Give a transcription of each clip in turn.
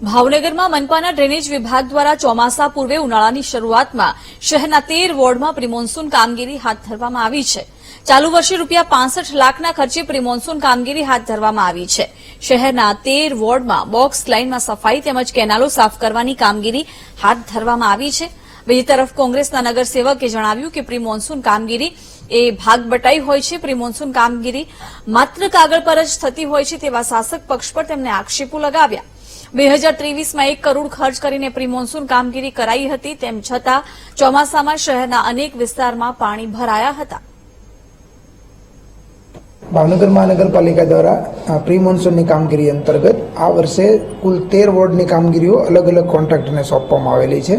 ભાવનગરમાં મનપાના ડ્રેનેજ વિભાગ દ્વારા ચોમાસા પૂર્વે ઉનાળાની શરૂઆતમાં શહેરના તેર વોર્ડમાં પ્રિમોન્સૂન કામગીરી હાથ ધરવામાં આવી છે. ચાલુ વર્ષે રૂપિયા પાંસઠ લાખના ખર્ચે પ્રિમોન્સૂન કામગીરી હાથ ધરવામાં આવી છે. શહેરના તેર વોર્ડમાં બોક્સ લાઇનમાં સફાઈ તેમજ કેનાલો સાફ કરવાની કામગીરી હાથ ધરવામાં આવી છે. બીજી તરફ કોંગ્રેસના નગરસેવકે જણાવ્યું કે પ્રિમોન્સૂન કામગીરી એ ભાગ બટાઈ હોય છે. પ્રિમોન્સૂન કામગીરી માત્ર કાગળ પર જ થતી હોય છે તેવા શાસક પક્ષ પર તેમણે આક્ષેપો લગાવ્યા. બે હજાર ત્રેવીસમાં એક કરોડ ખર્ચ કરીને પ્રી મોન્સૂન કામગીરી કરાઈ હતી, તેમ છતાં ચોમાસામાં શહેરના અનેક વિસ્તારમાં પાણી ભરાયા હતા. ભાવનગર મહાનગરપાલિકા દ્વારા પ્રી મોન્સૂનની કામગીરી અંતર્ગત આ વર્ષે કુલ તેર વોર્ડની કામગીરીઓ અલગ અલગ કોન્ટ્રાક્ટરને સોંપવામાં આવેલી છે.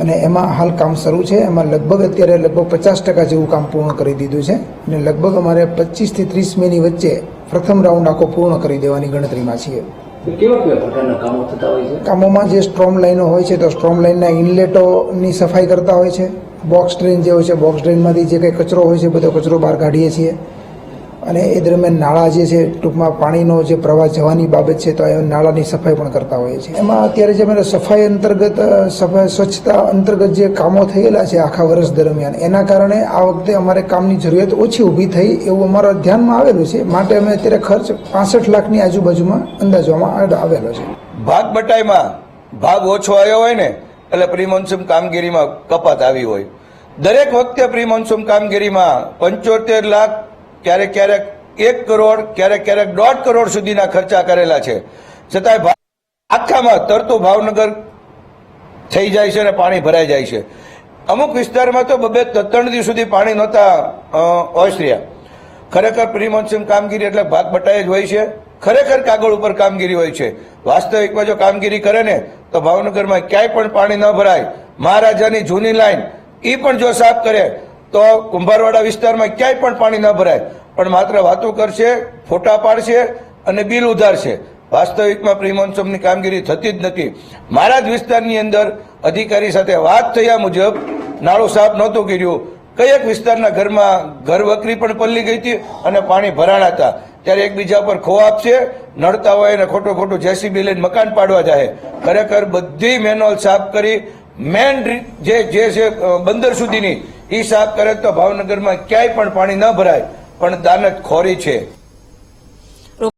અને એમાં હાલ કામ શરૂ છે. એમાં લગભગ અત્યારે લગભગ પચાસ ટકા જેવું કામ પૂર્ણ કરી દીધું છે અને લગભગ અમારે પચીસથી ત્રીસ મેની વચ્ચે પ્રથમ રાઉન્ડ આખો પૂર્ણ કરી દેવાની ગણતરીમાં છીએ. કામોમાં જે સ્ટ્રોમ લાઈનો હોય છે, તો સ્ટ્રોમ લાઈનના ઇનલેટોની સફાઈ કરતા હોય છે. બોક્સ ડ્રેન જે હોય છે, બોક્સ ડ્રેનમાંથી જે કંઈ કચરો હોય છે, બધો કચરો બહાર કાઢીએ છીએ. અને એ દરમિયાન નાળા જે છે, ટૂંકમાં પાણીનો જે પ્રવાહ જવાની બાબત છે, તો એ નાળાની સફાઈ પણ કરતા હોઈએ છીએ. એમાં અત્યારે જે અમે સફાઈ અંતર્ગત સફાઈ સ્વચ્છતા અંતર્ગત જે કામો થયેલા છે આખા વર્ષ દરમિયાન, એના કારણે આ વખતે અમારે કામની જરૂરિયાત ઓછી ઊભી થઈ એવું અમારા ધ્યાનમાં આવેલું છે. માટે અમે અત્યારે ખર્ચ પાસઠ લાખની આજુબાજુમાં અંદાજવામાં આવેલો છે. ભાગ બટાઈમાં ભાગ ઓછો આવ્યો હોય ને, એટલે પ્રી કામગીરીમાં કપાત આવી હોય. દરેક વખતે પ્રી કામગીરીમાં પંચોતેર લાખ ક્યારેક ક્યારેક એક કરોડ, ક્યારેક ક્યારેક દોઢ કરોડ સુધીના ખર્ચા કરેલા છે. છતાંય આખામાં તરતું ભાવનગર થઈ જાય છે અને પાણી ભરાઈ જાય છે. અમુક વિસ્તારમાં તો બબે ત્રણ દિવસ સુધી પાણી નહોતા ઓસર્યા. ખરેખર પ્રી કામગીરી એટલે ભાગ બટાઈ જ હોય છે. ખરેખર કાગળ ઉપર કામગીરી હોય છે. વાસ્તવિકમાં જો કામગીરી કરે ને, તો ભાવનગરમાં ક્યાંય પણ પાણી ન ભરાય. મહારાજાની જૂની લાઈન એ પણ જો સાફ કરે, તો કુંભારવાડા વિસ્તારમાં ક્યાંય પણ પાણી ન ભરાય. પણ માત્ર વાતો કરશે, ફોટા પાડશે અને બિલ ઉધારશે. વાસ્તવિકમાં પ્રી કામગીરી થતી જ નથી. મારા જ વિસ્તારની અંદર અધિકારી સાથે વાત થયા મુજબ નાળું સાફ નહોતું કર્યું. કયેક વિસ્તારના ઘરમાં ઘર વકરી પણ પલ્લી ગઈ હતી અને પાણી ભરાણા હતા. ત્યારે એકબીજા પર ખો આપશે, નડતા હોય અને ખોટું ખોટું જેસીબી લઈને મકાન પાડવા જાય ખરેખર બધી મેનોલ સાફ કરી, મેન જે જે છે બંદર સુધીની એ સાફ કરે તો ભાવનગરમાં ક્યાંય પણ પાણી ન ભરાય. પણ દાનત ખોરી છે.